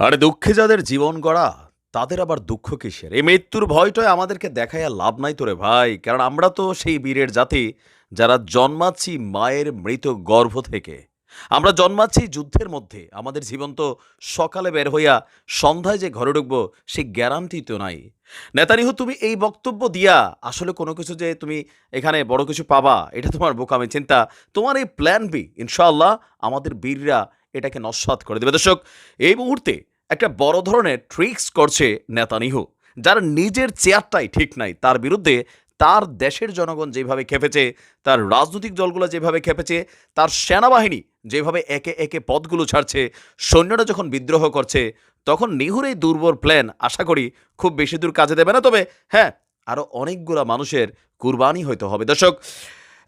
আরে দুঃখে যাদের জীবন গড়া, তাদের আবার দুঃখ কিসের? এই মৃত্যুর ভয়টাই আমাদেরকে আর লাভ নাই তোরে ভাই। কারণ আমরা তো সেই বীরের জাতি যারা জন্মাচ্ছি মায়ের মৃত গর্ভ থেকে। আমরা জন্মাচ্ছি যুদ্ধের মধ্যে। আমাদের জীবন তো সকালে বের হইয়া সন্ধ্যায় যে ঘরে ঢুকবো, সেই গ্যারান্টি তো নাই। নেতানিহু, তুমি এই বক্তব্য দিয়া আসলে কোনো কিছু যে তুমি এখানে বড় কিছু পাবা, এটা তোমার বোকামি চিন্তা। তোমার এই প্ল্যান বি ইনশাআল্লাহ আমাদের বীররা এটাকে নস্বাত করে দেবে। দর্শক, এই মুহূর্তে একটা বড় ধরনের ট্রিক্স করছে নেতানিহু, যার নিজের চেয়ারটাই ঠিক নাই। তার বিরুদ্ধে তার দেশের জনগণ যেভাবে খেপেছে, তার রাজনৈতিক দলগুলো যেভাবে খেপেছে, তার সেনাবাহিনী যেভাবে একে একে পদগুলো ছাড়ছে, সৈন্যরা যখন বিদ্রোহ করছে, তখন নিহুর এই দুর্বল প্ল্যান আশা করি খুব বেশি দূর কাজে দেবে না। তবে হ্যাঁ আরও অনেকগুলা মানুষের কুরবানি হয়তো হবে। দর্শক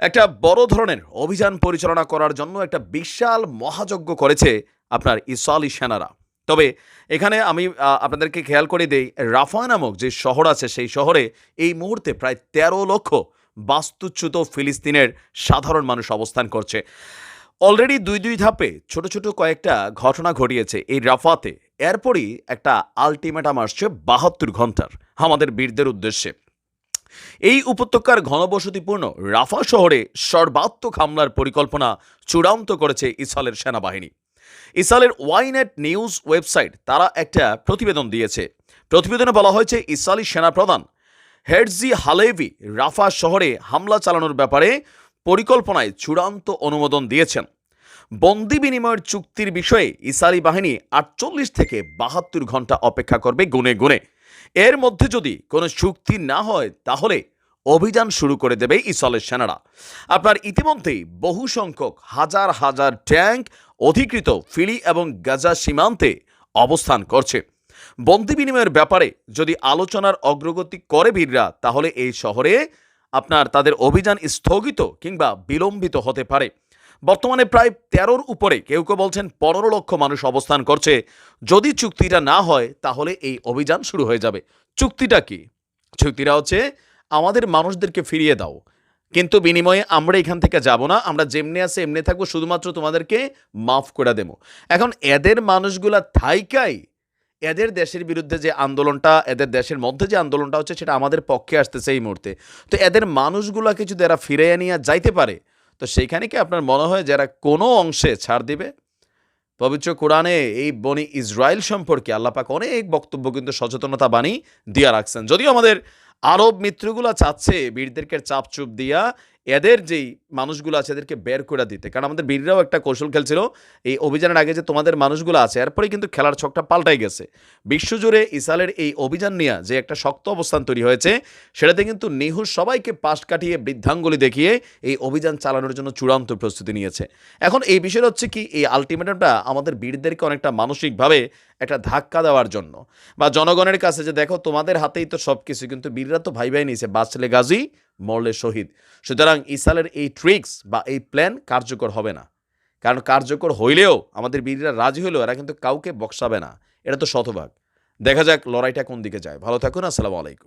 একটা বড় ধরনের অভিযান পরিচালনা করার জন্য একটা বিশাল মহাযজ্ঞ করেছে আপনার ইসরায়েলি সেনারা। তবে এখানে আমি আপনাদেরকে খেয়াল করে দেই রাফা নামক যে শহর আছে সেই শহরে এই মুহূর্তে প্রায় তেরো লক্ষ বাস্তুচ্যুত ফিলিস্তিনের সাধারণ মানুষ অবস্থান করছে। অলরেডি দুই দুই ধাপে ছোট ছোট কয়েকটা ঘটনা ঘটিয়েছে এই রাফাতে। এরপরই একটা আলটিমেটাম আসছে বাহাত্তর ঘণ্টার, আমাদের বীরদের উদ্দেশ্যে। এই উপত্যকার ঘনবসতিপূর্ণ রাফা শহরে সর্বাত্মক হামলার পরিকল্পনা চূড়ান্ত করেছে ইসরায়েলের সেনাবাহিনী। ইসরায়েলের ওয়াইনেট নিউজ ওয়েবসাইট তারা একটা প্রতিবেদন দিয়েছে। প্রতিবেদনে বলা হয়েছে, ইসরায়েলি সেনাপ্রধান হেডজি হালেভি রাফা শহরে হামলা চালানোর ব্যাপারে পরিকল্পনায় চূড়ান্ত অনুমোদন দিয়েছেন। বন্দি বিনিময়ের চুক্তির বিষয়ে ইসরায়েলি বাহিনী আটচল্লিশ থেকে বাহাত্তর ঘণ্টা অপেক্ষা করবে গুনে গুনে। এর মধ্যে যদি কোনো চুক্তি না হয়, তাহলে অভিযান শুরু করে দেবে ইসরায়েলের সেনারা। আপনার ইতিমধ্যেই বহু সংখ্যক হাজার হাজার ট্যাঙ্ক অধিকৃত ফিলি এবং গাজা সীমান্তে অবস্থান করছে। বন্দি বিনিময়ের ব্যাপারে যদি আলোচনার অগ্রগতি করে বীররা, তাহলে এই শহরে আপনার তাদের অভিযান স্থগিত কিংবা বিলম্বিত হতে পারে। বর্তমানে প্রায় তেরোর উপরে, কেউ কেউ বলছেন পনেরো লক্ষ মানুষ অবস্থান করছে। যদি চুক্তিটা না হয়, তাহলে এই অভিযান শুরু হয়ে যাবে। চুক্তিটা কি? চুক্তিটা হচ্ছে, আমাদের মানুষদেরকে ফিরিয়ে দাও। কিন্তু বিনিময়ে আমরা এখান থেকে যাব না, আমরা যেমনি আছে এমনি থাকব, শুধুমাত্র তোমাদেরকে মাফ করে দেবো। এখন এদের মানুষগুলা থাইকাই, এদের দেশের বিরুদ্ধে যে আন্দোলনটা, এদের দেশের মধ্যে যে আন্দোলনটা হচ্ছে, সেটা আমাদের পক্ষে আসতেছে এই মুহূর্তে। তো এদের মানুষগুলাকে যদি এরা ফিরে নিয়ে যাইতে পারে তো সেইখানে কি আপনার মনে হয় যারা কোনো অংশে ছাড় দিবে? পবিত্র কোরআনে এই বনি ইসরায়েল সম্পর্কে আল্লাপাক অনেক বক্তব্য কিন্তু সচেতনতা বাণী দিয়া রাখছেন। যদিও আমাদের আরব মিত্রগুলো চাচ্ছে বীরদেরকে চাপ চুপ দিয়া এদের যেই মানুষগুলো আছে এদেরকে বের করে দিতে। কারণ আমাদের বীররাও একটা কৌশল খেলছিল এই অভিযানের আগে যে তোমাদের মানুষগুলো আছে এরপরে কিন্তু খেলার ছকটা পাল্টাই গেছে। বিশ্বজুড়ে ইসরায়েলের এই অভিযান নিয়ে যে একটা শক্ত অবস্থান তৈরি হয়েছে, সেটাতে কিন্তু নিহুর সবাইকে পাশ কাটিয়ে বৃদ্ধাঙ্গুলি দেখিয়ে এই অভিযান চালানোর জন্য চূড়ান্ত প্রস্তুতি নিয়েছে। এখন এই বিষয়টা হচ্ছে কি, এই আলটিমেটামটা আমাদের বীরদেরকে অনেকটা মানসিকভাবে একটা ধাক্কা দেওয়ার জন্য। বা জনগণের কাছে যে দেখো তোমাদের হাতেই তো সব কিছু কিন্তু বীররা তো ভাই ভাই নিয়েছে, বাঁচলে গাজী মরলে শহীদ। সুতরাং ইসালের এই ট্রিক্স বা এই প্ল্যান কার্যকর হবে না। কারণ কার্যকর হইলেও আমাদের বীররা রাজি হইলেও এরা কিন্তু কাউকে বক্সাবে না। এটা তো শতভাগ। দেখা যাক লড়াইটা কোন দিকে যায়। ভালো থাকুন, আসসালামু আলাইকুম।